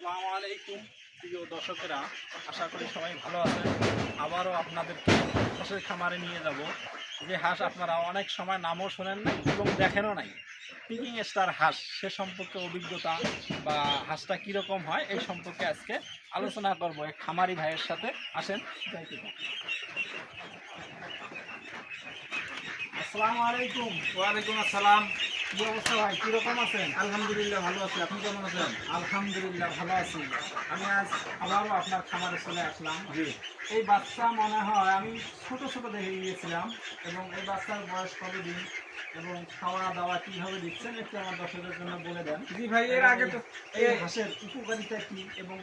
আসসালামু আলাইকুম, প্রিয় দর্শকেরা। আশা করি সবাই ভালো আছেন। আবারও আপনাদেরকে হাঁসের খামারে নিয়ে যাব। যে হাঁস আপনারা অনেক সময় নামও শোনেন নাই এবং দেখেনও নাই। পিকিং স্টার হাঁস, সে সম্পর্কে অভিজ্ঞতা বা হাঁসটা কীরকম হয় এই সম্পর্কে আজকে আলোচনা করব। এক খামারি ভাইয়ের সাথে আসেন। আসসালামু আলাইকুম। ওয়ালাইকুম আসসালাম। কি অবস্থা ভাই? কীরকম আছেন? আলহামদুলিল্লাহ ভালো আছি। আপনি কেমন আছেন? আলহামদুলিল্লাহ ভালো আছি। আমি আজ আবারও আপনার খামারে চলে আসলাম। জি। এই বাচ্চা মনে হয় আমি ছোট ছোট দেখে গিয়েছিলাম এবং এই বাচ্চার বয়স কতদিন? এবং খাওয়া দাওয়া কীভাবে দিচ্ছেন একটু আমার জন্য বলে দেন। জি ভাই এর আগে তো এই হাঁসের উপকারিতা কি এবং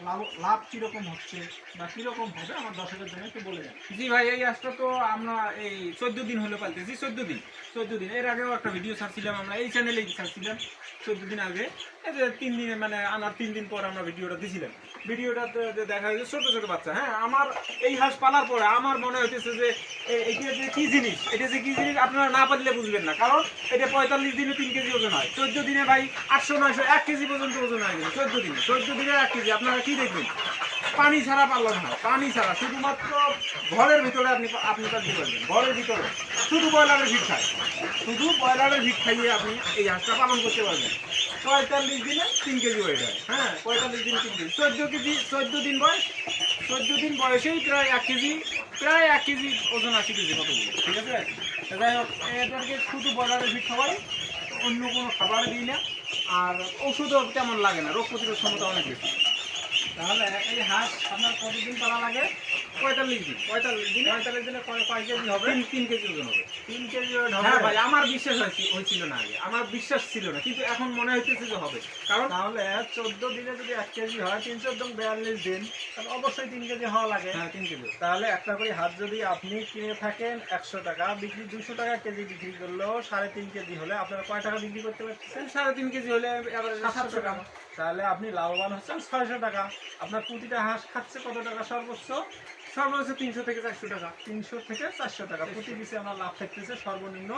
লাভ কীরকম হচ্ছে বা কীরকম হবে আমার দর্শকের জন্য একটু বলে দেন। জি ভাই এই তো আমরা এই চোদ্দ দিন হলো পালতেছি চোদ্দ দিন চোদ্দ দিন। এর আগেও একটা ভিডিও ছাড়ছিলাম আমরা এই চ্যানেলেই ছাড়ছিলাম চোদ্দ দিন আগে। এই যে তিন দিনে মানে আনার তিন দিন পর আমরা ভিডিওটা দিছিলাম। ভিডিওটাতে দেখা হয়েছে, ছোট ছোট বাচ্চা হ্যাঁ? আমার এই হাঁস পালার পরে আমার মনে হইতেছে যে এটা যে কি জিনিস? এটা যে কি জিনিস আপনারা না পারলে বুঝবেন না, কারণ এটা পঁয়তাল্লিশ দিনে তিন কেজি ওজন হয়। চোদ্দ দিনে ভাই আটশো নয়শো এক কেজি পর্যন্ত ওজন হয়ে গেছে, চোদ্দ দিনে। চোদ্দ দিনে এক কেজি, আপনারা কি দেখবেন? পানি ছাড়া পারলাম না, পানি ছাড়া। শুধুমাত্র ঘরের ভিতরে আপনি আপনি পালতে পারবেন, ঘরের ভিতরে। শুধু ব্রয়লারের ভিট খায়। শুধু ব্রয়লারের ভিট খাইয়ে আপনি এই হাঁসটা পালন করতে পারবেন। পঁয়তাল্লিশ দিনে তিন কেজি হয়ে যায়। হ্যাঁ পঁয়তাল্লিশ দিনে তিন কেজি। চোদ্দ কেজি, চোদ্দ দিন বয়স, চোদ্দ দিন বয়সেই প্রায় এক কেজি, প্রায় এক কেজি ওজন আশি কেজি কতগুলো ঠিক আছে? যাই হোক এটাকে শুধু ব্রয়লারের ভিট খাওয়াই অন্য কোনো খাবার দিই না। আর ওষুধও তেমন লাগে না, রোগ প্রতিরোধ ক্ষমতা অনেক বেশি। তাহলে এই হাঁস আপনার কতদিন পালা লাগে? পঁয়তাল্লিশ দিন। পঁয়তাল্লিশ দিন? পঁয়তাল্লিশ দিনে কয় কয় কেজি হবে? তিন তিন কেজি ওজন হবে। তিন কেজি ওজন হ্যাঁ ভাই আমার বিশ্বাস হয়েছিল না আগে। আমার বিশ্বাস ছিল না কিন্তু এখন মনে হইতেছে যে হবে। কারণ তাহলে চোদ্দ দিনে যদি এক কেজি হয় তিন চোদ্দ বিয়াল্লিশ দিন তাহলে অবশ্যই তিন কেজি হওয়া লাগে। হ্যাঁ তিন কেজি। তাহলে একটা করে হাত যদি আপনি কিনে থাকেন একশো টাকা বিক্রি দুশো টাকা কেজি বিক্রি করলেও সাড়ে তিন কেজি হলে আপনারা কয় টাকা বিক্রি করতে পারতেছেন? সাড়ে তিন কেজি হলে সাতশো টাকা। তাহলে আপনি লাভবান হচ্ছেন ছয়শো টাকা। আপনার প্রতিটা হাঁস খাচ্ছে কত টাকা সর্বোচ্চ? সর্বোচ্চ তিনশো থেকে চারশো টাকা। তিনশো থেকে চারশো টাকা। প্রতি পিসে আমরা লাভ থাকতেছে সর্বনিম্ন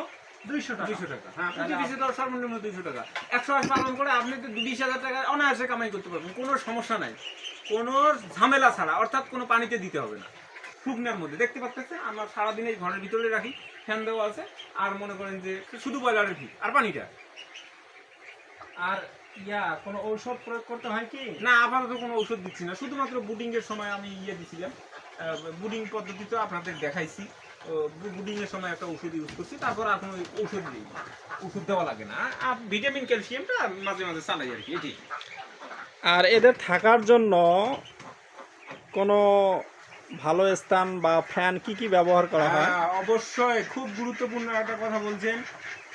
দুইশো টাকা। দুইশো টাকা। হ্যাঁ প্রতি পিসে তো সর্বনিম্ন দুইশো টাকা। একশো হাঁস পালন করে আপনি তো বিশ হাজার টাকা অনায়াসে কামাই করতে পারবেন। কোনো সমস্যা নাই। কোনো ঝামেলা ছাড়া অর্থাৎ কোনো পানিতে দিতে হবে না। শুকনার মধ্যে। দেখতে আমরা সারাদিন এই ঘরের ভিতরে রাখি ফ্যান দেওয়া আছে আর মনে করেন যে শুধু ব্রয়লারের ফি আর পানিটা? আর ইয়া কোনো ঔষধ প্রয়োগ করতে হয় কি? না আপাতত কোনো ঔষধ দিচ্ছি না। শুধুমাত্র বুডিং এর সময় আমি ইয়ে দিছিলাম। বুডিং পদ্ধতি তো আপনাদের দেখাইছি। বুডিং এর সময় একটা ওষুধ ইউজ করছি, তারপর আর কোনো ওষুধ নেই। ওষুধ দেওয়া লাগে না। আর ভিটামিন, ক্যালসিয়ামটা মাঝে মাঝে চালাই আর কি, এটি। আর এদের থাকার জন্য কোনো ভালো স্থান বা ফ্যান কি কি ব্যবহার করা হয়? হ্যাঁ, অবশ্যই খুব গুরুত্বপূর্ণ একটা কথা বলছেন।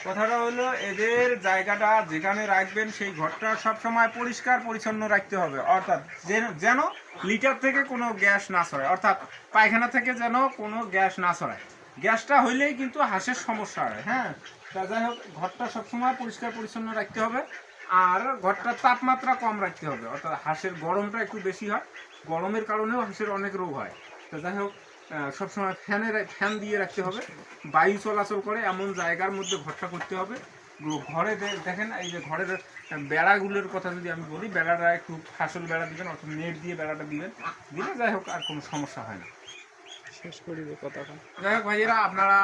কথাটা হলো এদের জায়গাটা যেখানে রাখবেন সেই ঘরটা সবসময় পরিষ্কার পরিচ্ছন্ন রাখতে হবে। অর্থাৎ যেন- যেন লিটার থেকে কোনো গ্যাস না ছড়ায়। অর্থাৎ পায়খানা থেকে যেন কোনো গ্যাস না ছড়ায়। গ্যাসটা হইলেই কিন্তু হাঁসের সমস্যা হয় হ্যাঁ? তা যাই হোক ঘরটা সবসময় পরিষ্কার পরিচ্ছন্ন রাখতে হবে। আর ঘরটার তাপমাত্রা কম রাখতে হবে। অর্থাৎ হাঁসের গরমটা একটু বেশি হয়। গরমের কারণেও হাঁসের অনেক রোগ হয়। তো যাই হোক সবসময় ফ্যানের ফ্যান দিয়ে রাখতে হবে। বায়ু চলাচল করে এমন জায়গার মধ্যে ঘরটা করতে হবে। ঘরে দেখেন, এই যে ঘরের বেড়াগুলোর কথা যদি আমি বলি বেড়াটা একটু ফাসল বেড়া দিবেন, অর্থাৎ নেট দিয়ে বেড়াটা দিবেন। দিলে যাই হোক, আর কোনো সমস্যা হয় না। শেষ করি যে কথাটা। যাই হোক ভাইয়েরা, আপনারা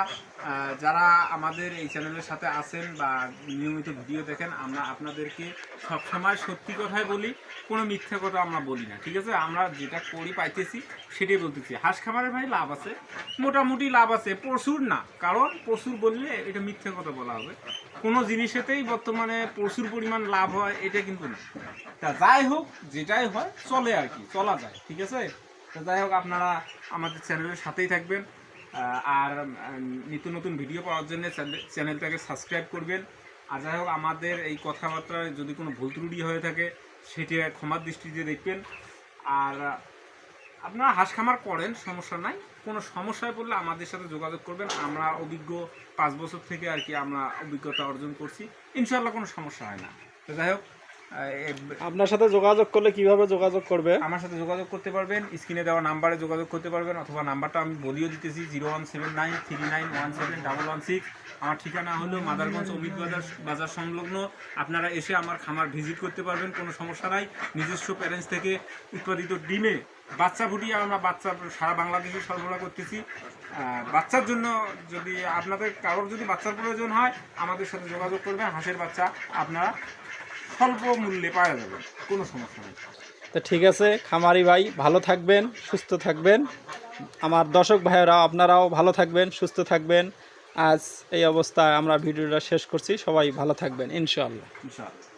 যারা আমাদের এই চ্যানেলের সাথে আছেন বা নিয়মিত ভিডিও দেখেন, আমরা আপনাদেরকে সবসময় সত্যি কথাই বলি, কোনো মিথ্যা কথা আমরা বলি না, ঠিক আছে? আমরা যেটা করি, পাইতেছি, সেটাই বলতেছি। হাঁস খামারে ভাই লাভ আছে, মোটামুটি লাভ আছে, প্রচুর না, কারণ প্রচুর বললে এটা মিথ্যে কথা বলা হবে। কোনো জিনিসেতেই বর্তমানে প্রচুর পরিমাণ লাভ হয়, এটা কিন্তু না। তা যাই হোক, যেটাই হয়, চলে আর কি, চলা যায়, ঠিক আছে? তো যাই হোক, আপনারা আমাদের চ্যানেলের সাথেই থাকবেন। আর নিত্য নতুন ভিডিও পাওয়ার জন্য চ্যানেলটাকে সাবস্ক্রাইব করবেন। আর যাই হোক, আমাদের এই কথাবার্তায় যদি কোনো ভুল ত্রুটি হয়ে থাকে, সেটি ক্ষমার দৃষ্টিতে দেখবেন। আর, আপনারা হাঁস খামার করেন, সমস্যা নাই। কোনো সমস্যায় পড়লে আমাদের সাথে যোগাযোগ করবেন। আমরা অভিজ্ঞ পাঁচ বছর থেকে আর কি আমরা অভিজ্ঞতা অর্জন করছি। ইনশাল্লাহ কোনো সমস্যা হয় না। তো যাই হোক আপনার সাথে যোগাযোগ করলে কীভাবে যোগাযোগ করবে? আমার সাথে যোগাযোগ করতে পারবেন স্ক্রিনে দেওয়া নাম্বারে যোগাযোগ করতে পারবেন অথবা নাম্বারটা আমি বলিও দিতেছি zero one seven nine three nine one seven double one six. আমার ঠিকানা হলো মাদারগঞ্জ অমিত বাজার বাজার সংলগ্ন। আপনারা এসে আমার খামার ভিজিট করতে পারবেন কোনো সমস্যা নাই। নিজস্ব প্যারেন্টস থেকে উৎপাদিত ডিমে বাচ্চা ফুটিয়ে আমরা বাচ্চা সারা বাংলাদেশে সরবরাহ করতেছি। বাচ্চার জন্য যদি আপনাদের কারোর যদি বাচ্চার প্রয়োজন হয় আমাদের সাথে যোগাযোগ করবেন হাঁসের বাচ্চা আপনারা স্বল্প মূল্যে পাওয়া যাবে কোনো সমস্যা নেই। তো ঠিক আছে খামারি ভাই ভালো থাকবেন সুস্থ থাকবেন। আমার দর্শক ভাইয়েরা আপনারাও ভালো থাকবেন সুস্থ থাকবেন। আজ এই অবস্থায় আমরা ভিডিওটা শেষ করছি সবাই ভালো থাকবেন ইনশাআল্লাহ। ইনশাআল্লাহ।